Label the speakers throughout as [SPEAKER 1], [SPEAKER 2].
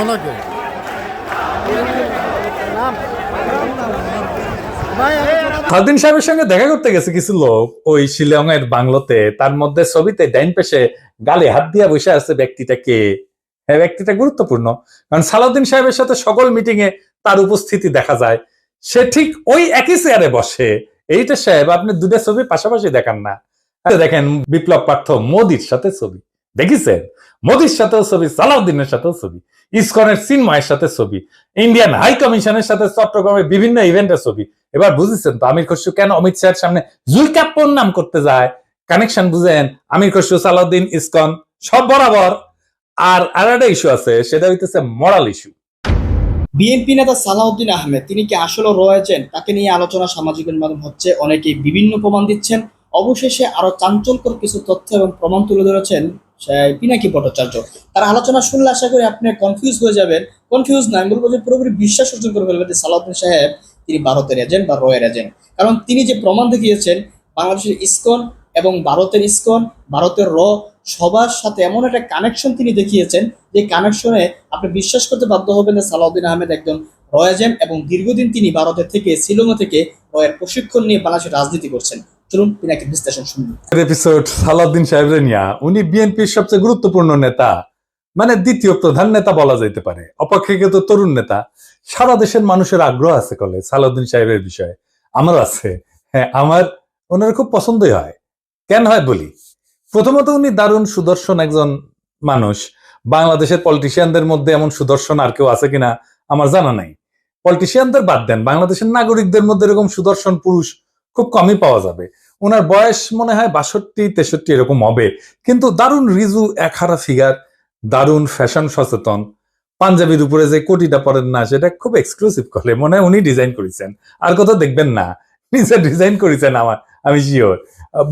[SPEAKER 1] ওনাকে ভাই
[SPEAKER 2] খালদিন সাহেবের সঙ্গে দেখা করতে গেছে কিছু লোক ওই শিলং এর বাংলোতে। তার মধ্যে ছবিতে ডাইন পেশে গালে হাত দিয়া বসে আছে হ্যাঁ ব্যক্তিটা গুরুত্বপূর্ণ। কারণ সালাউদ্দিন সাহেবের সাথে সকল মিটিং এ তার উপস্থিতি দেখা যায়। সে ঠিক ওই একই চেয়ারে বসে। এইটা সাহেব, আপনি দুটা ছবি পাশাপাশি দেখান না। দেখেন বিপ্লব পার্থ মোদির সাথে ছবি। দেখিছেন? মোদির সাথেও ছবি, সালাউদ্দিনের সাথেও ছবি, ইসকনের চিন্ময়ের সাথে ছবি, ইন্ডিয়ান হাই কমিশনের সাথে চট্টগ্রামের বিভিন্ন ইভেন্টের ছবি। এবার বুঝেছেন তো, আমির খসরু কেন অমিত শাহের সামনে জুলকাপ্পর নাম করতে যায়? কানেকশন বুঝেন, আমির খসরু, সালাউদ্দিন, ইসকন, সব বরাবর। আর আর একটা ইস্যু আছে, সেটা হইতেছে মরাল ইস্যু
[SPEAKER 3] বিএনপি নেতা সালাউদ্দিন আহমেদ, তিনি কি আসলে রয়েছেন তাকে নিয়ে আলোচনা সামাজিক মাধ্যম হচ্ছে, অনেকেই বিভিন্ন প্রমাণ দিচ্ছেন। অবশেষে আরও চাঞ্চল্যকর কিছু তথ্য এবং প্রমাণ তুলে ধরেছেন পিনাকি ভট্টাচার্য। তার আলোচনা শুনলে আশা করি আপনি কনফিউজ হয়ে যাবেন। কনফিউজ না, আমি বলব যে পুরোপুরি বিশ্বাস অর্জন করে ফেলবেন যে সালাউদ্দিন সাহেব তিনি ভারতের এজেন্ট বা রয়ের এজেন্ট কারণ তিনি যে প্রমাণ দেখিয়েছেন, বাংলাদেশের ইসকন এবং ভারতের ইসকন, ভারতের র, সবার সাথে এমন একটা কানেকশন তিনি দেখিয়েছেন যে কানেকশনে আপনি বিশ্বাস করতে বাধ্য হবেন যে সালাউদ্দিন আহমেদ একজন র এজেন্ট এবং দীর্ঘদিন তিনি ভারতের থেকে, শিলংয়ে থেকে রয়ের প্রশিক্ষণ নিয়ে বাংলাদেশের রাজনীতি করছেন। চলুন পিনাকি বিশ্লেষণ শুনব।
[SPEAKER 2] এপিসোড সালাউদ্দিন সাহেবের নিয়া উনি বিএনপির সবচেয়ে গুরুত্বপূর্ণ নেতা মানে দ্বিতীয় প্রধান নেতা বলা যাইতে পারে। অপেক্ষাকৃত তরুণ নেতা, সারা দেশের মানুষের আগ্রহ আছে কলে সালাউদ্দিন সাহেবের বিষয়ে। আমার আছে। হ্যাঁ আমার ওনার খুব পছন্দই হয়। কেন হয় বলি? প্রথমত উনি দারুণ সুদর্শন একজন মানুষ। বাংলাদেশের পলিটিশিয়ানদের মধ্যে এমন সুদর্শন আর কেউ আছে কিনা আমার জানা নাই। পলিটিশিয়ানদের বাদ দেন। বাংলাদেশের নাগরিকদের মধ্যে এরকম সুদর্শন পুরুষ খুব কমই পাওয়া যাবে। ওনার বয়স মনে হয় বাষট্টি, তেষট্টি এরকম হবে। কিন্তু দারুণ রিজু এক হারা ফিগার দারুণ ফ্যাশন সচেতন। পাঞ্জাবির উপরে যে কোটিটা পরেন না, সেটা খুব এক্সক্লুসিভ করে মনে হয় উনি ডিজাইন করেছেন। আর কোথাও দেখবেন না, নিজে ডিজাইন করেছেন আমার, আমি শিওর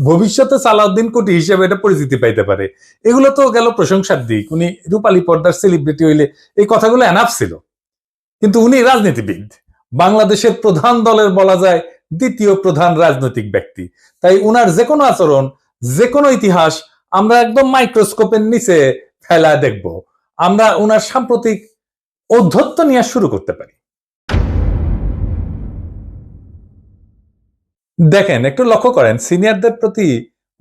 [SPEAKER 2] ভবিষ্যতে সালাউদ্দিন কোটি হিসেবে এটা পরিচিতি পাইতে পারে। এগুলো তো গেল প্রশংসার দিক। উনি রূপালী পর্দার সেলিব্রিটি হইলে এই কথাগুলো এনাফ ছিল। কিন্তু উনি রাজনীতিবিদ। বাংলাদেশের প্রধান দলের বলা যায় দ্বিতীয় প্রধান রাজনৈতিক ব্যক্তি। তাই উনার যে কোনো আচরণ যে কোনো ইতিহাস আমরা একদম মাইক্রোস্কোপের নিচে ফেলা দেখব। আমরা উনার সাম্প্রতিক ঔদ্ধত্য নিয়ে শুরু করতে পারি। দেখেন, একটু লক্ষ্য করেন, সিনিয়রদের প্রতি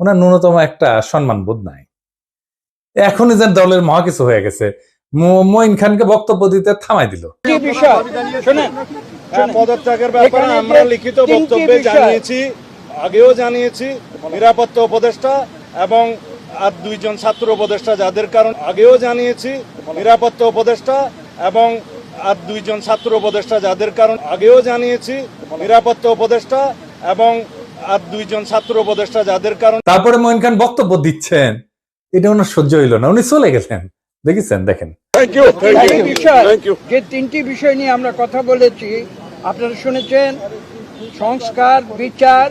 [SPEAKER 2] ওনার ন্যূনতম একটা সম্মান বোধ নাই। এখনই যে দলের মহা কিছু হয়ে গেছে। মঈন খানকে বক্তব্য দিতে থামাই দিল।
[SPEAKER 4] হ্যাঁ, পদত্যাগের ব্যাপারে আমরা লিখিত বক্তব্যে জানিয়েছি আগেও জানিয়েছি নিরাপত্তা উপদেষ্টা এবং আর দুইজন ছাত্র উপদেষ্টা যাদের কারণ আগেও জানিয়েছি নিরাপত্তা উপদেষ্টা এবং আর দুইজন ছাত্র উপদেষ্টা যাদের কারণ আগেও জানিয়েছি নিরাপত্তা উপদেষ্টা এবং আর দুইজন ছাত্র উপদেষ্টা যাদের কারণ।
[SPEAKER 2] তারপরে মঈন খান বক্তব্য দিচ্ছেন। এটা ওনার সহ্য হইল না উনি চলে গেলেন দেখেছেন দেখেন।
[SPEAKER 5] বিষয় যে তিনটি বিষয় নিয়ে আমরা কথা বলেছি আপনারা শুনেছেন সংস্কার বিচার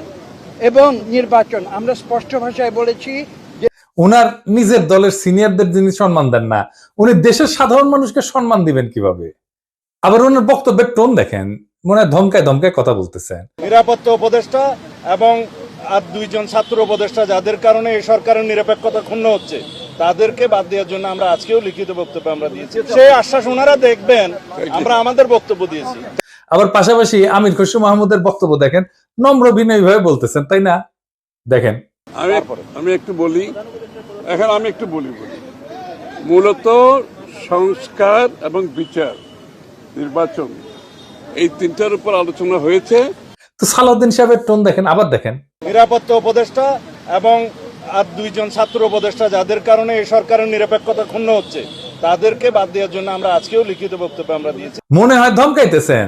[SPEAKER 5] এবং নির্বাচন। আমরা স্পষ্ট ভাষায় বলেছি যে
[SPEAKER 2] উনার নিজের দলের সিনিয়রদের যিনি সম্মান দেন না উনি দেশের সাধারণ মানুষকে সম্মান দিবেন কীভাবে? আবার ওনার বক্তব্যের টোন দেখেন মনে হয় ধমকায় ধমকায় কথা বলতেছেন।
[SPEAKER 4] নিরাপত্তা উপদেষ্টা এবং আর দুইজন ছাত্র উপদেষ্টা যাদের কারণে এই সরকারের নিরপেক্ষতা ক্ষুণ্ণ হচ্ছে তাদেরকে বাদ দেওয়ার জন্য আমরা আজকেও লিখিত বক্তব্য আমরা দিয়েছি। সেই আশ্বাস ওনারা দেখবেন আমরা আমাদের বক্তব্য দিয়েছি।
[SPEAKER 2] আবার পাশাপাশি আমির খসরু মাহমুদের বক্তব্য দেখেন নম্র বিনয়ী ভাবে বলতেছেন তাই না? দেখেন।
[SPEAKER 6] আমি আমি একটু বলি এখন আমি একটু বলি বলি। মূলত সংস্কার এবং বিচার নির্বাচন এই তিনটার উপর আলোচনা হয়েছে।
[SPEAKER 2] তো সালাউদ্দিন সাহেবের টোন দেখেন আবার দেখেন।
[SPEAKER 4] নিরাপত্তা উপদেষ্টা এবং আর দুইজন ছাত্র উপদেষ্টা যাদের কারণে এই সরকারের নিরপেক্ষতা ক্ষুণ্ণ হচ্ছে তাদেরকে বাদ দেওয়ার জন্য আমরা আজকেও লিখিত বক্তব্য আমরা দিয়েছি।
[SPEAKER 2] মনে হয় ধমকাইতেছেন।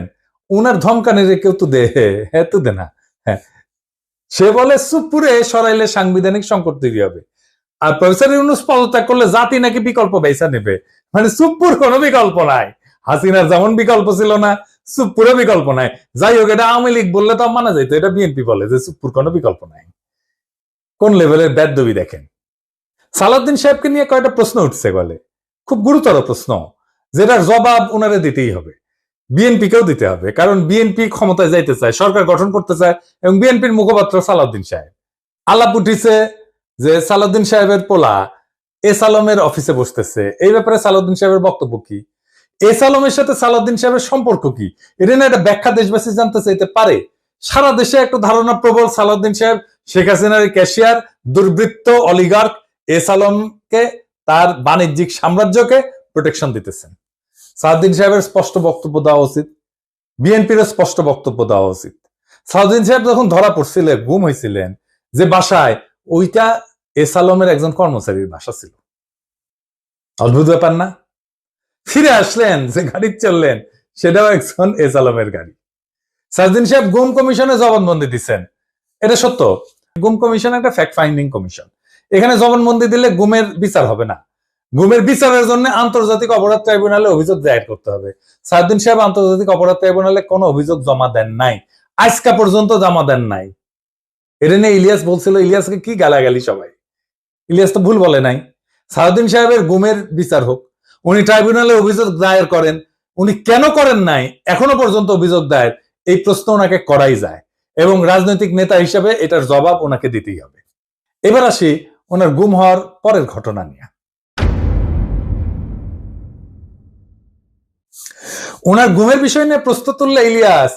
[SPEAKER 2] উনার ধমকানিরে কেউ তো দে হ্যাঁ তো দে না হ্যাঁ। সে বলে সুপুরে সরাইলে সাংবিধানিক সংকট তৈরি হবে। আর প্রফেসর ইউনুস পদত্যাগ করলে জাতি নাকি বিকল্প বেসা নেবে? মানে সুপুর কোনো বিকল্প নাই। হাসিনার যেমন বিকল্প ছিল না সুপুরে বিকল্প নাই। যাই হোক, এটা আওয়ামী লীগ বললে তো মানা যাইতো, এটা বিএনপি বলে যে সুপুর কোনো বিকল্প নাই। কোন লেভেলের ব্যাদবি দেখেন? সালাউদ্দিন সাহেবকে নিয়ে কয়েকটা প্রশ্ন উঠছে বলে খুব গুরুতর প্রশ্ন, যেটার জবাব ওনারে দিতেই হবে। বিএনপি কেও দিতে হবে, কারণ বিএনপি ক্ষমতায় যাইতে চায়, সরকার গঠন করতে চায়, এবং বিএনপির মুখপাত্র সালাউদ্দিন সাহেব। আলাপ উঠিছে যে সালাউদ্দিন সাহেবের পোলা এস আলমের অফিসে বসতেছে। এই ব্যাপারে সালাউদ্দিন সাহেবের বক্তব্য কি? এস আলমের সাথে সালাউদ্দিন সাহেবের সম্পর্ক কি? এটা না একটা ব্যাখ্যা দেশবাসী জানতে চাইতে পারে। সারা দেশে একটা ধারণা প্রবল সালাউদ্দিন সাহেব, শেখ হাসিনার ক্যাশিয়ার, দুর্বৃত্ত অলিগার্ক এস আলমকে, তার বাণিজ্যিক সাম্রাজ্যকে প্রোটেকশন দিতেছেন। সালাউদ্দিন সাহেবের স্পষ্ট বক্তব্য দেওয়া উচিত, বিএনপির স্পষ্ট বক্তব্য দেওয়া উচিত। সালাউদ্দিন সাহেব যখন ধরা পড়ছিলেন গুম হয়েছিলেন যে বাসায় ওইটা এস আলমের একজন কর্মচারীর বাসা ছিল। অদ্ভুত ব্যাপার না? ফিরে আসলেন, যে গাড়ি চললেন সেটাও একজন এস আলমের গাড়ি। সাজদিন সাহেব গুম কমিশনে জবানবন্দি দিচ্ছেন। এটা সত্য। গুম কমিশন একটা ফ্যাক্ট ফাইন্ডিং কমিশন। এখানে জবানবন্দি দিলে গুমের বিচার হবে না। গুমের বিচারের জন্য আন্তর্জাতিক অপরাধ ট্রাইব্যুনালে অভিযোগ দায়ের করতে হবে। সাজদিন সাহেব আন্তর্জাতিক অপরাধ ট্রাইব্যুনালে কোনো অভিযোগ জমা দেন নাই। আজকা পর্যন্ত জমা দেন নাই। এটা নিয়ে ইলিয়াস বলছিল, ইলিয়াসকে কি গালাগালি সবাই? ইলিয়াস তো ভুল বলে নাই। সাউদ্দিন সাহেবের গুমের বিচার হোক, উনি ট্রাইব্যুনালে অভিযোগ দায়ের করেন, উনি কেন করেন নাই, এখনও পর্যন্ত অভিযোগ দায়ের, এই প্রশ্ন ওনাকে করাই যায় এবং রাজনৈতিক নেতা হিসেবে এটার জবাব ওনাকে দিতেই হবে। এবার আসি ওনার গুম হওয়ার পরের ঘটনা নিয়ে। ওনার গুমের বিষয় নিয়ে প্রশ্ন তুললে ইলিয়াস,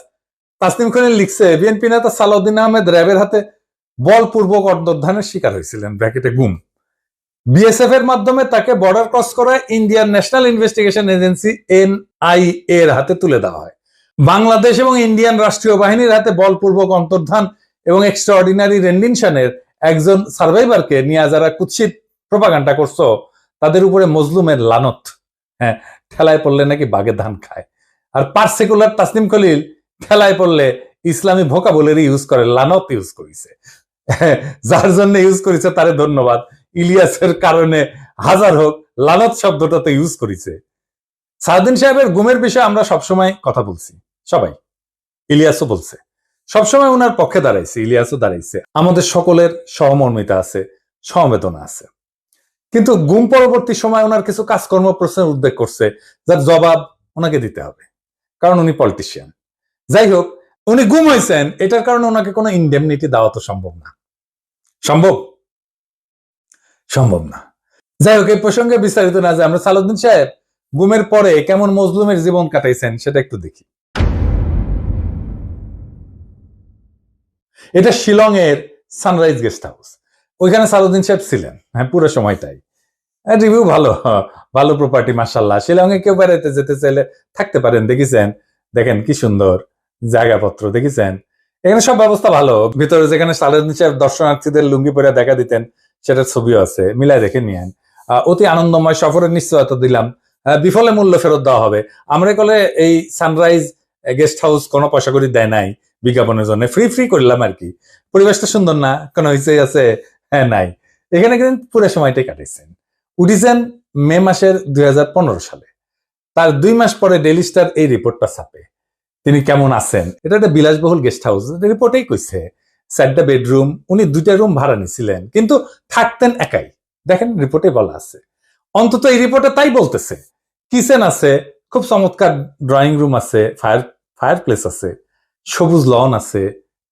[SPEAKER 2] তাসনিম খানের লিখছে, বিএনপি নেতা সালাউদ্দিন আহমেদ র্যাবের হাতে বলপূর্বক অন্তর্ধানের শিকার হয়েছিলেন, ব্র্যাকেটে গুম বিএসএফ এর মাধ্যমে তাকে বর্ডার ক্রস করে Indian National Investigation Agency NI এর হাতে তুলে দেওয়া হয়। বাংলাদেশ এবং ইন্ডিয়ান রাষ্ট্রীয় বাহিনীর হাতে বলপূর্বক অন্তর্ধান এবং এক্সট্রাঅর্ডিনারি রেন্ডিনশনের একজন সার্ভাইভারকে নিয়ে যারা কুৎসিত প্রপাগান্ডা করছ, তাদের উপরে মজলুমের লানত। হ্যাঁ ঠেলায় পড়লে নাকি বাগে ধান খায়। আর পার্সিকুলার তাসনিম খলিল ঠেলায় পড়লে ইসলামী ভোকাবুলারি ইউজ করে, লানত ইউজ করেছে। যার জন্য ইউজ করেছে তারে ধন্যবাদ। ইলিয়াসের কারণে হাজার হোক, লানত শব্দটাতে ইউজ করেছে। সাউদ্দিন সাহেবের গুমের বিষয়ে আমরা সবসময় কথা বলছি, সবাই। ইলিয়াসও বলছে। সবসময় ওনার পক্ষে দাঁড়াইছে, ইলিয়াসও দাঁড়াইছে। আমাদের সকলের সহমর্মিতা আছে সমবেদনা আছে। কিন্তু গুম পরবর্তী সময় ওনার কিছু কাজকর্ম প্রশ্নের উদ্বেগ করছে, যার জবাব ওনাকে দিতে হবে। কারণ উনি পলিটিশিয়ান যাই হোক উনি গুম হয়েছেন, এটার কারণে ওনাকে কোনো ইন্ডেমনিটি দেওয়া তো সম্ভব না। সম্ভব? সম্ভব না। যাই হোক এই প্রসঙ্গে বিস্তারিত না যে আমরা সালাউদ্দিন সাহেব, গুমের পরে কেমন মজলুমের জীবন কাটাইছেন সেটা একটু দেখি। এটা শিলং এর সানরাইজ গেস্ট হাউস ওইখানে সালুদ্দিন সাহেব ছিলেন হ্যাঁ পুরো সময়টাই। রিভিউ ভালো ভালো প্রপার্টি মার্শাল্লাহ শিলংয়ে কেউ বেড়াইতে যেতে চাইলে থাকতে পারেন, দেখেছেন? দেখেন কি সুন্দর জায়গাপত্র, দেখেছেন? এখানে সব ব্যবস্থা ভালো। ভিতরে যেখানে সালাউদ্দিন সাহেব দর্শনার্থীদের লুঙ্গি পরে দেখা দিতেন, সেটার ছবিও আছে। মিলাই দেখে নিয়েন। অতি আনন্দময় সফরের নিশ্চয়তা দিলাম। বিফলে মূল্য ফেরত দেওয়া হবে। আমরা কলে এই সানরাইজ গেস্ট হাউস কোনো পয়সা করে দেয় নাই বিজ্ঞাপনের জন্য। ফ্রি ফ্রি করলাম আর কি। পরিবেশটা সুন্দর না? কোনো হইচই আছে? হ্যাঁ নাই। এখানে কিন্তু পুরো সময়টাই কাটাইছেন। উঠিছেন মে মাসের দুই সালে। তার দুই মাস পরে ডেলি স্টার এই রিপোর্টটা ছাপে। তিনি কেমন আছেন? এটা একটা বিলাসবহুল গেস্ট হাউস রিপোর্টেই কইছে, চারটা বেডরুম উনি দুইটা রুম ভাড়া নিছিলেন, কিন্তু থাকতেন একাই। দেখেন রিপোর্টে বলা আছে। অন্তত এই রিপোর্টে তাই বলতেছে। কিচেন আছে, খুব চমৎকার ড্রয়িং রুম আছে ফায়ার ফায়ার প্লেস আছে, সবুজ লন আছে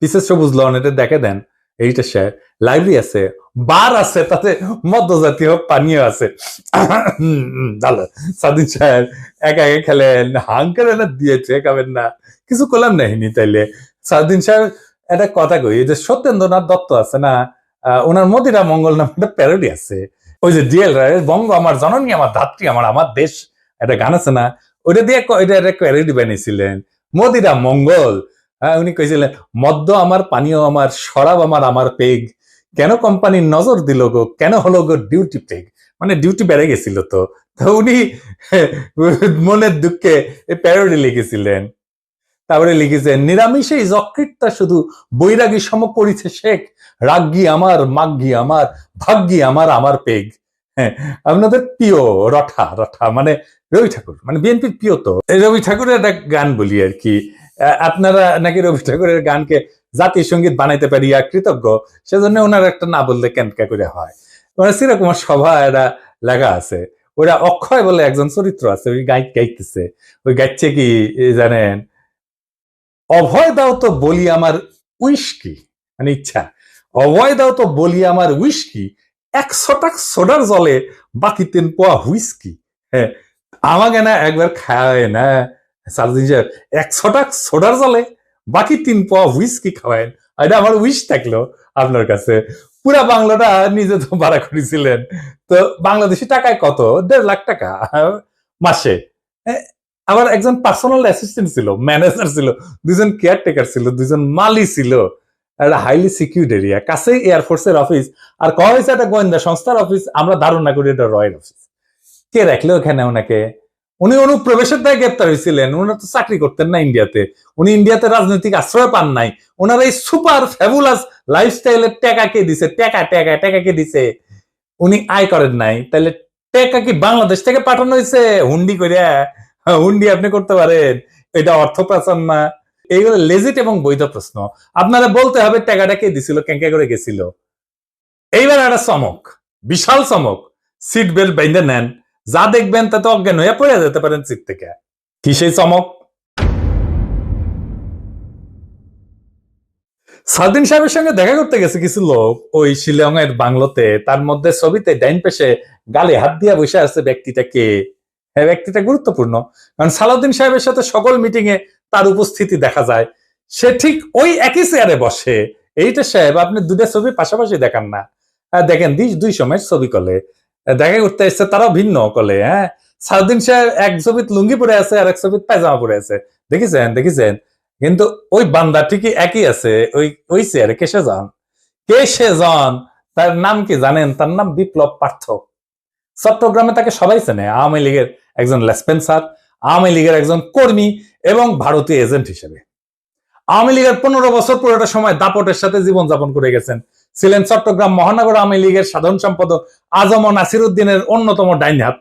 [SPEAKER 2] পিসের সবুজ লন এটা দেখে দেন। এইটা সে লাইব্রেরি আছে বার আছে, তাতে মধ্যজাতীয় পানীয় আছে। সাদিন সাহেব একা একা খেলেন হাং করে না দিয়েছে খাবেন না, কিছু করলাম তাইলে। সাদিন সাহেব একটা কথা কই যে সত্যেন্দ্রনাথ দত্ত আছে না ওনার মদিরা মঙ্গল নামে একটা প্যারোডি আছে। ওই যে ডিএল রায়ের বঙ্গ আমার জননী, আমার ধাত্রী, আমার আমার দেশ, একটা গান আছে না, ওইটা দিয়ে এটা একটা প্যারোডি বানিয়েছিলেন। মদিরা মঙ্গল হ্যাঁ উনি কইছিলেন, মদ্য আমার, পানীয় আমার, শরাব আমার আমার পেগ। কেন কোম্পানির নজর দিল গো? কেন হলো গো ডিউটি পেগ? মানে ডিউটি বেড়ে গেছিল তো। উনি মনের দুঃখে প্যারোডি লিখেছিলেন। তারপরে লিখেছেন নিরামিষেই যকৃতটা শুধু বৈরাগী সম করিছে শেখ। রাগ্গি আমার মাগ্গি আমার, ভাগ্যি আমার আমার পেগ। হ্যাঁ আপনাদের প্রিয় রঠা রঠা মানে রবি ঠাকুর মানে বিএনপির প্রিয় তো রবি ঠাকুরের একটা গান বলি আর কি। আপনারা নাকি রবি ঠাকুরের গানকে জাতীয় সংগীত বানাইতে পারিয়া কৃতজ্ঞ। সেজন্য ওনার একটা না বললে কেনকা করে হয়? মানে চিরকুমার সভা এটা লেখা আছে। ওরা অক্ষয় বলে একজন চরিত্র আছে, ওই গাই গাইতেছে। ওই গাইছে কি জানেন, অভয় দাও তো বলি আমার উইস্কি। মানে ইচ্ছা। অভয় দাও তো বলি আমার উইস্কি একশো টাক সোডার জলে বাকি তিন পোয়া হুইস্কি। হ্যাঁ আমাকে না একবার খাওয়ায় না। সাহেব সোডার জলে বাকি তিন হুইস্কি এটা আমার উইশ থাকল আপনার কাছে। পুরা বাংলাটা নিজে তো ভাড়া করেছিলেন। তো বাংলাদেশি টাকায় কত? দেড় লাখ টাকা মাসে। আবার একজন পার্সোনাল অ্যাসিস্ট্যান্ট ছিল ম্যানেজার ছিল, দুজন কেয়ারটেকার ছিল, দুজন মালি ছিল। একটা হাইলি সিকিউরিড এরিয়া কাছেই এয়ারফোর্সের অফিস আর কয়া হয়েছে একটা গোয়েন্দা সংস্থার অফিস আমরা ধারণা করি, এটা রয়্যাল অফিস কে রাখল ওখানে ওনাকে? উনি অনুপ্রবেশের দায় গ্রেপ্তার হয়েছিলেন। উনি তো চাকরি করতেন না ইন্ডিয়াতে। উনি ইন্ডিয়াতে রাজনৈতিক আশ্রয় পান নাই। ওনার এই সুপার ফ্যাবুলাস লাইফস্টাইলের টাকা কে দিছে? টাকা টাকা টাকা কে দিছে? উনি আয় করেন নাই। তাহলে টাকা কি বাংলাদেশ থেকে পাঠানো হয়েছে? হুন্ডি করিয়া হ্যাঁ, হুন্ডি আপনি করতে পারেন। এটা অর্থ প্রাচন না এইগুলো লেজিট এবং বৈধ প্রশ্ন। আপনারা বলতে হবে টাকাটা কে দিছিল কেঙ্কা করে গেছিল? এইবার একটা চমক বিশাল চমক। সিট বেল্ট বাইন্ধে নেন। যা দেখবেন তাতে অজ্ঞান হয়ে পড়ে যেতে পারেন সিট থেকে। কি সেই চমক? সাদিন সাহেবের সঙ্গে দেখা করতে গেছে কিছু লোক ওই শিলং এর বাংলোতে। তার মধ্যে ছবিতে ডাইন পেশে গালে হাত দিয়া বসে আছে ব্যক্তিটা কে? হ্যাঁ ব্যক্তিটা গুরুত্বপূর্ণ। কারণ সালাউদ্দিন সাহেবের সাথে সকল মিটিং এ তার উপস্থিতি দেখা যায়। সে ঠিক ওই একই চেয়ারে বসে। এইটা সাহেব, আপনি দুটা ছবি পাশাপাশি দেখান না। দেখেন দুই দুই সময় ছবি কলে। দেখা করতে এসছে, তারাও ভিন্ন কলে হ্যাঁ? সাউদ্দিন সাহেব এক ছবিত লুঙ্গি পরে আছে আর এক ছবিত পায়জামা পরে আছে। দেখেছেন দেখেছেন? কিন্তু ওই বান্দা ঠিকই একই আছে, ওই ওই চেয়ারে কেসে যান? কে সে জন তার নাম কি জানেন? তার নাম বিপ্লব পার্থ। চট্টগ্রামে তাকে সবাই চেনে, আওয়ামী লীগের একজন লেসপেন্সার, আওয়ামী লীগের একজন কর্মী এবং ভারতীয় এজেন্ট হিসেবে। আওয়ামী লীগের পনেরো বছর পুরোটা সময় দাপটের সাথে জীবন জীবনযাপন করে গেছেন। ছিলেন চট্টগ্রাম মহানগর আওয়ামী লীগের সাধারণ সম্পাদক আজম নাসির উদ্দিনের অন্যতম ডাইন হাত।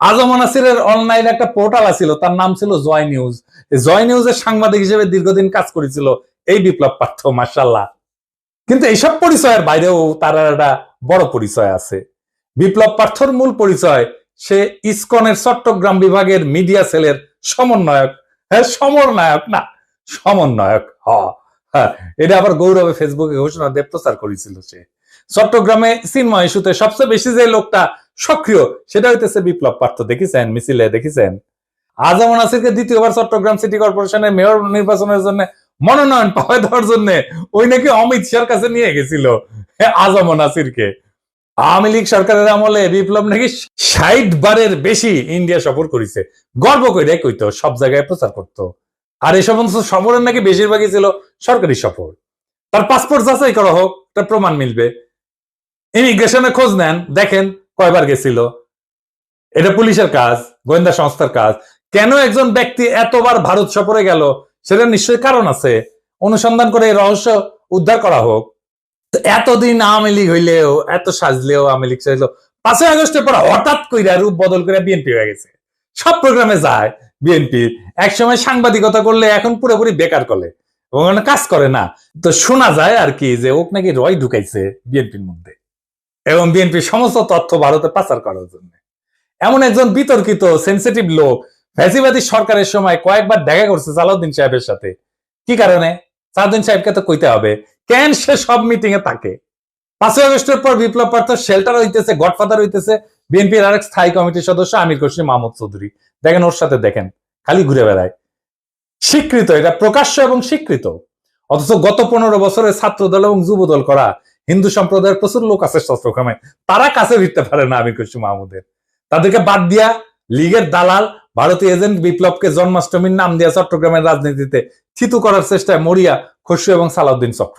[SPEAKER 2] আজম নাসিরের অনলাইন একটা পোর্টাল আছিল, তার নাম ছিল জয় নিউজ। জয় নিউজের সাংবাদিক হিসেবে দীর্ঘদিন কাজ করেছিল এই বিপ্লব পার্থ মার্শাল্লাহ কিন্তু এইসব পরিচয়ের বাইরেও তার একটা বড় পরিচয় আছে। বিপ্লব পার্থর মূল পরিচয়, সে ইসকনের চট্টগ্রাম বিভাগের মিডিয়া সেলের সমন্বয়ক। হ্যাঁ সমন্বয়ক না, সমন্বয়ক, হ। এটা আবার গৌরবে ফেসবুকে ঘোষণা দিয়ে প্রচার করেছিল সে। চট্টগ্রামে চিন্ময় ইস্যুতে সবচেয়ে বেশি যে লোকটা সক্রিয় সেটা হইতেছে বিপ্লব পার্থ। দেখেছেন? মিছিলে দেখেছেন? আজম নাসিরকে দ্বিতীয়বার চট্টগ্রাম সিটি কর্পোরেশনের মেয়র নির্বাচনের জন্য মনোনয়ন পাওয়া দেওয়ার জন্য ওই নাকি অমিত শাহর কাছে নিয়ে গেছিল হ্যাঁ, আজম নাসিরকে। আওয়ামী লীগ সরকারের আমলে বিপ্লব নাকি ষাট বারের বেশি ইন্ডিয়া সফর করেছে। গর্ব করে কইতো সব জায়গায় প্রচার করতো। আর এই সমস্ত সফরের নাকি বেশিরভাগই ছিল সরকারি সফর। তার পাসপোর্ট যাচাই করা হোক, তার প্রমাণ মিলবে। ইমিগ্রেশনে খোঁজ নেন, দেখেন কয়বার গেছিল। এটা পুলিশের কাজ, গোয়েন্দা সংস্থার কাজ। কেন একজন ব্যক্তি এতবার ভারত সফরে গেল, সেটা নিশ্চয়ই কারণ আছে। অনুসন্ধান করে রহস্য উদ্ধার করা হোক। এতদিন আওয়ামী লীগ হইলেও, এত সাজলেও আওয়ামী লীগ সাজলেও পাঁচই আগস্টের পর হঠাৎ কইরা রূপ বদল করে বিএনপি হয়ে গেছে। সব প্রোগ্রামে যায় বিএনপি একসময় সাংবাদিকতা করলে এখন পুরোপুরি বেকার করে ওখানে কাজ করে না। তো শোনা যায় আর কি যে ওক নাকি রয় ঢুকাইছে বিএনপির মধ্যে। এবং বিএনপির সমস্ত তথ্য ভারতে পাচার করার জন্য। এমন একজন বিতর্কিত সেন্সিটিভ লোক, ফ্যাসিবাদী সরকারের সময় কয়েকবার দেখা করছে সালাউদ্দিন সাহেবের সাথে। কি কারণে? সালাউদ্দিন সাহেবকে তো কইতে হবে, কেন সে সব মিটিং এ থাকে? পাঁচই আগস্টের পর বিপ্লব পার্থ শেল্টার হইতেছে গডফাদার হইতেছে বিএনপির আরেক স্থায়ী কমিটির সদস্য আমির খসরু মাহমুদ চৌধুরী। দেখেন, ওর সাথে দেখেন, খালি ঘুরে বেড়ায়। স্বীকৃত, এটা প্রকাশ্য এবং স্বীকৃত। অথচ গত পনেরো বছরে ছাত্র দল এবং যুব দল করা হিন্দু সম্প্রদায়ের প্রচুর লোক আছে শস্ত্রক্রমে তারা কাছে ফিরতে পারে না আমির খসরু মাহমুদের। তাদেরকে বাদ দিয়া লীগের দালাল, ভারতীয় এজেন্ট বিপ্লবকে জন্মাষ্টমীর নাম দিয়া চট্টগ্রামের রাজনীতিতে থিতু করার চেষ্টায় মরিয়া খসরু এবং সালাউদ্দিন চক্র।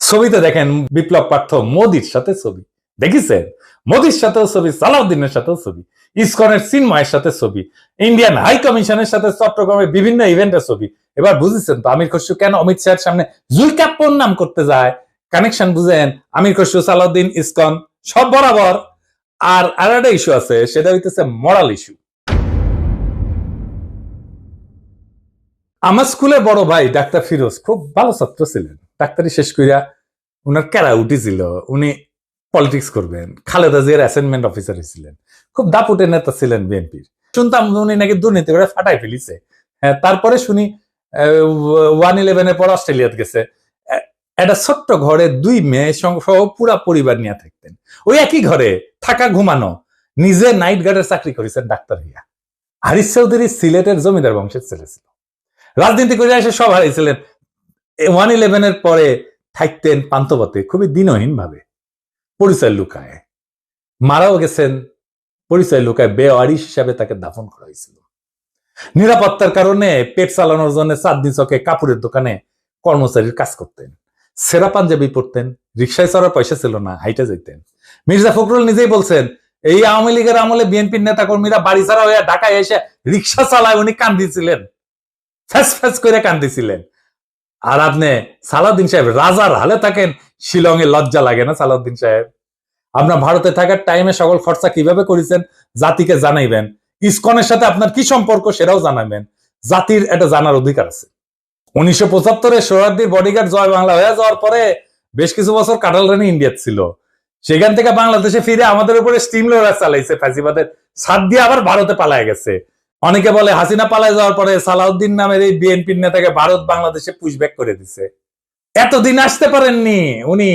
[SPEAKER 2] ছবিতে দেখেন বিপ্লব পার্থ মোদির সাথে ছবি। দেখিছেন? মোদির সাথেও ছবি, সালাউদ্দিনের সাথেও ছবি, ইসকনের চিন্ময়ের সাথে ছবি, ইন্ডিয়ান হাই কমিশনের সাথে চট্টগ্রামের বিভিন্ন ইভেন্টের ছবি। এবার বুঝেছেন তো আমির খসরু কেন অমিত শাহের সামনে জুলকাপ্পর নাম করতে যায়? কানেকশন বুঝেন, আমির খসরু, সালাউদ্দিন, ইসকন, সব বরাবর। আর আর একটা ইস্যু আছে, সেটা হইতেছে মরাল ইস্যু আমার স্কুলে বড় ভাই ডাক্তার ফিরোজ, খুব ভালো ছাত্র ছিলেন। ডাক্তারি শেষ করিয়া উনার ক্যারা উঠেছিল উনি পলিটিক্স করবেন। খালেদা জিয়ার অ্যাসাইনমেন্ট অফিসার ছিলেন। খুব দাপুটের নেতা ছিলেন বিএনপির। শুনতাম উনি নাকি দুর্নীতি করে ফাটাই ফেলিছে। হ্যাঁ, তারপরে শুনি ওয়ান ইলেভেনের পর অস্ট্রেলিয়াতে গেছে। একটা ছোট্ট ঘরে দুই মেয়ে সহ পুরা পরিবার নিয়ে থাকতেন। ওই একই ঘরে থাকা ঘুমানো নিজে নাইট গার্ডের চাকরি করেছেন ডাক্তার হইয়া হারিস চৌধুরী সিলেটের জমিদার বংশের ছেলে ছিল। রাজনীতি করে এসে সব হারিয়েছিলেন। ওয়ান ইলেভেনের পরে থাকতেন পান্তপথে খুবই দিনহীন ভাবে পরিচয় লুকায়। মারাও গেছেন, পরিচয় লুকায় বেওয়ারিশ হিসাবে তাকে দাফন করা হয়েছিল। নিরাপত্তার কারণে পেট চালানোর জন্য চাঁদনি চকে কাপড়ের দোকানে কর্মচারীর কাজ করতেন। সেরা পাঞ্জাবি পরতেন রিক্সায় চড়ার পয়সা ছিল না, হাইটে যেতেন মির্জা ফখরুল নিজেই বলছেন, এই আওয়ামী লীগের আমলে বিএনপির নেতা কর্মীরা বাড়ি ছাড়া হয়ে ঢাকায় এসে রিক্সা চালায়, উনি কান্দিছিলেন। ফ্যাস ফ্যাস করে কান্দিছিলেন। আর আপনি সালাউদ্দিন সাহেব রাজার হালে থাকেন, শিলংয়ে লজ্জা লাগে না সালাউদ্দিন সাহেব? আপনার ভারতে থাকার টাইমে সকল খরচা কীভাবে করেছেন? জাতিকে জানাইবেন। ইসকনের সাথে আপনার কি সম্পর্ক সেটাও জানাবেন। জাতির এটা জানার অধিকার আছে। উনিশশো পঁচাত্তরে সোহরাদ্দির বডিগার্ড জয় বাংলা হয়ে যাওয়ার পরে বেশ কিছু বছর কাটাল রানী ইন্ডিয়া ছিল। সেখান থেকে বাংলাদেশে ফিরে আমাদের উপরে স্টিম লোরার চালাইছে ফাঁসিবাদের সাত দিয়ে আবার ভারতে পালায় গেছে। অনেকে বলে হাসিনা পালায় যাওয়ার পরে সালাউদ্দিন নামের এই বিএনপির নেতাকে ভারত বাংলাদেশে পুশব্যাক করে দিছে। এতদিন আসতে পারেননি উনি।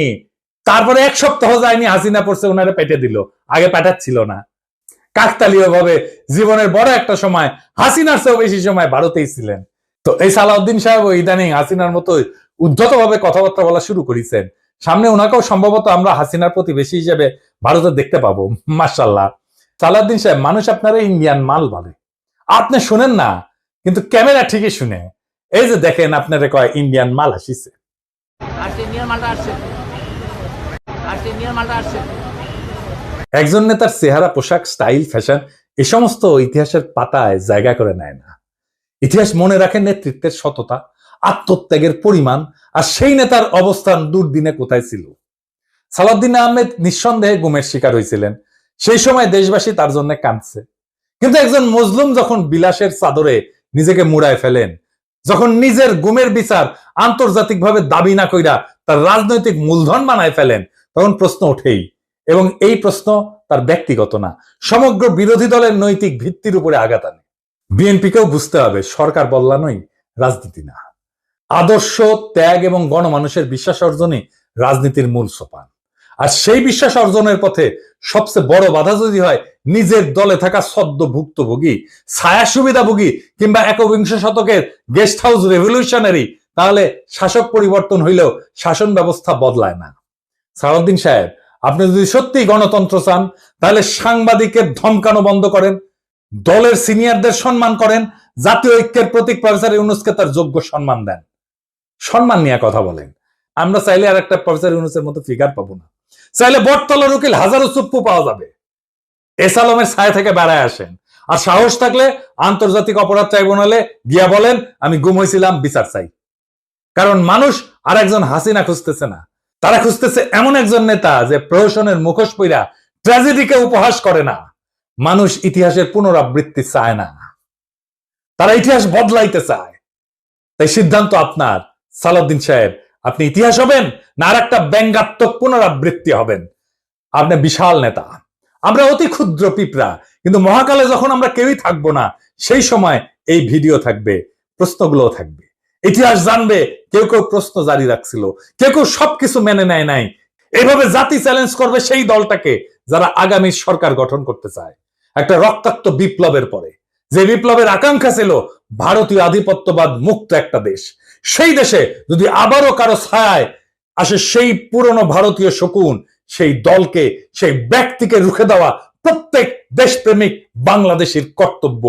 [SPEAKER 2] তারপরে এক সপ্তাহ যায়নি, হাসিনা পড়ছে ওনারে পেটে দিল। আগে পাঠাচ্ছিল না। কাকতালীয় ভাবে জীবনের বড় একটা সময়, হাসিনার চেয়েও বেশি সময় ভারতেই ছিলেন। তো এই সালাউদ্দিন সাহেব ইদানিং হাসিনার মতো উদ্ধত ভাবে কথাবার্তা বলা শুরু করেছেন। সামনে ওনাকেও সম্ভবত আমরা হাসিনার প্রতিবেশী হিসেবে ভারতে দেখতে পাবো মার্শাল্লাহ সালাউদ্দিন সাহেব, মানুষ আপনারা ইন্ডিয়ান মাল বলে। আপনি শুনেন না কিন্তু ক্যামেরা ঠিকই শুনে। এই যে দেখেন আপনারা কয় ইন্ডিয়ান মাল আসিছে। একজন নেতার চেহারা পোশাক স্টাইল ফ্যাশন এ সমস্ত ইতিহাসের পাতায় জায়গা করে নেয় না। ইতিহাস মনে রাখে নেতৃত্বের সততা আত্মত্যাগের পরিমাণ আর সেই নেতার অবস্থান দুর্দিনে কোথায় ছিল? সালাউদ্দিন আহমেদ নিঃসন্দেহে গুমের শিকার হয়েছিলেন। সেই সময় দেশবাসী তার জন্য কাঁদছে। কিন্তু একজন মজলুম যখন বিলাসের চাদরে নিজেকে মুড়ায় ফেলেন, যখন নিজের গুমের বিচার আন্তর্জাতিকভাবে দাবি না কইরা তার রাজনৈতিক মূলধন বানায় ফেলেন, তখন প্রশ্ন ওঠেই। এবং এই প্রশ্ন তার ব্যক্তিগত না, সমগ্র বিরোধী দলের নৈতিক ভিত্তির উপরে আঘাত আনে। বিএনপিকেও বুঝতে হবে, সরকার বদলানোই রাজনীতি না। আদর্শ, ত্যাগ এবং গণমানুষের বিশ্বাস অর্জনই রাজনীতির মূল সোপান। আর সেই বিশ্বাস অর্জনের পথে সবচেয়ে বড় বাধা যদি হয়, নিজের দলে থাকা সদ্য ভুক্তভোগী ছায়া সুবিধাভোগী কিংবা একবিংশ শতকের গেস্ট হাউস রেভলিউশনারি, তাহলে শাসক পরিবর্তন হইলেও শাসন ব্যবস্থা বদলায় না। সালাউদ্দিন সাহেব, আপনি যদি সত্যি গণতন্ত্র চান, তাহলে সাংবাদিকের ধমকানো বন্ধ করেন, দলের সিনিয়রদের সম্মান করেন, জাতীয় ঐক্যের প্রতীক প্রফেসর ইউনুসকে তার যোগ্য সম্মান দেন। সম্মান নিয়ে কথা বলেন। আমরা চাইলে আর একটা প্রফেসর ইউনুসের মতো ফিগার পাবো না। চাইলে বটতলার উকিল হাজারো চুপ্পু পাওয়া যাবে। এস আলমের ছায়া থেকে বেড়ায় আসেন। আর সাহস থাকলে আন্তর্জাতিক অপরাধ ট্রাইব্যুনালে গিয়া বলেন, আমি গুম হয়েছিলাম বিচার চাই। কারণ মানুষ আর একজন হাসিনা খুঁজতেছে না। তারা খুঁজতেছে এমন একজন নেতা যে প্রহসনের মুখোশ পইরা ট্র্যাজেডিকে উপহাস করে না। মানুষ ইতিহাসের পুনরাবৃত্তি চায় না। তারা ইতিহাস বদলাইতে চায়। তাই সিদ্ধান্ত আপনার, সালাউদ্দিন সাহেব আপনি ইতিহাস হবেন না আর একটা ব্যঙ্গাত্মক পুনরাবৃত্তি হবেন। আপনি বিশাল নেতা। আমরা অতি ক্ষুদ্র পিঁপড়া, কিন্তু মহাকালে যখন আমরা কেউই থাকব না, সেই সময় এই ভিডিও থাকবে, প্রশ্নগুলোও থাকবে। ইতিহাস জানবে, কেউ কেউ প্রশ্ন জারি রাখছিল, কেউ কেউ সবকিছু মেনে নেয় নাই। এভাবে জাতি চ্যালেঞ্জ করবে সেই দলটাকে যারা আগামী সরকার গঠন করতে চায়। একটা রক্তাক্ত বিপ্লবের পরে। যে বিপ্লবের আকাঙ্ক্ষা ছিল, ভারতীয় আধিপত্যবাদ মুক্ত একটা দেশ। সেই দেশে যদি আবারও কারও ছায় আসে সেই পুরনো ভারতীয় শকুন, সেই দলকে, সেই ব্যক্তিকে রুখে দেওয়া প্রত্যেক দেশপ্রেমিক বাংলাদেশের কর্তব্য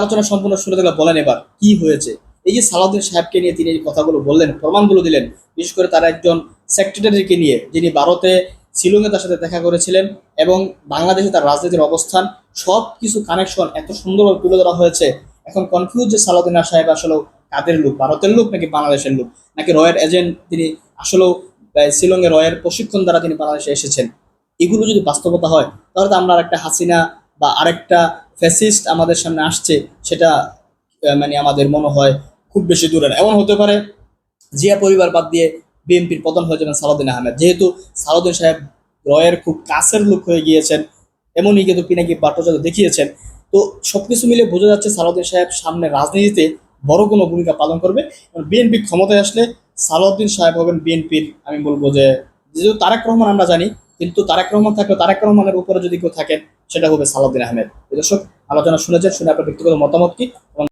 [SPEAKER 3] আলোচনা সম্পূর্ণ শুরু থেকে বলেন এবার কি হয়েছে? এই যে সালাউদ্দিন সাহেবকে নিয়ে তিনি কথাগুলো বললেন, প্রমাণগুলো দিলেন, বিশেষ করে তার একজন সেক্রেটারিকে নিয়ে যিনি ভারতে শিলংয়ে তার সাথে দেখা করেছিলেন এবং বাংলাদেশে তার রাজনীতির অবস্থান সব কিছু কানেকশন এত সুন্দরভাবে তুলে ধরা হয়েছে। এখন কনফিউজ যে সালাউদ্দিন সাহেব আসলে কাদের লোক? ভারতের লোক নাকি বাংলাদেশের লোক? নাকি রয়ের এজেন্ট তিনি আসলেও শিলংয়ে রয়ের প্রশিক্ষণ দ্বারা তিনি বাংলাদেশে এসেছেন? এগুলো যদি বাস্তবতা হয়, তাহলে তো আমরা একটা হাসিনা বা আরেকটা ফ্যাসিস্ট আমাদের সামনে আসছে, সেটা মানে আমাদের মনে হয় খুব বেশি দূরে না। এমন হতে পারে, জিয়া পরিবার বাদ দিয়ে বিএনপির পতন হয়ে যাবেন সালাউদ্দিন আহমেদ। যেহেতু সালাউদ্দিন সাহেব রয়ের খুব কাছের লোক হয়ে গিয়েছেন, এমনই কিন্তু পিনাকি বাট্টাচার্য দেখিয়েছেন। তো সবকিছু মিলে বোঝা যাচ্ছে সালাউদ্দিন সাহেব সামনে রাজনীতিতে বড় কোনো ভূমিকা পালন করবে। বিএনপি ক্ষমতায় আসলে সালাউদ্দিন সাহেব হবেন বিএনপির, আমি বলব যে, যেহেতু তারেক রহমান আমরা জানি, কিন্তু তারেক রহমান থাকলে তারেক রহমানের উপরে যদি কেউ থাকেন, সেটা হবে সালাউদ্দিন আহমেদ। দর্শক, আলোচনা শুনেছেন, শুনে আপনার ব্যক্তিগত মতামত কি?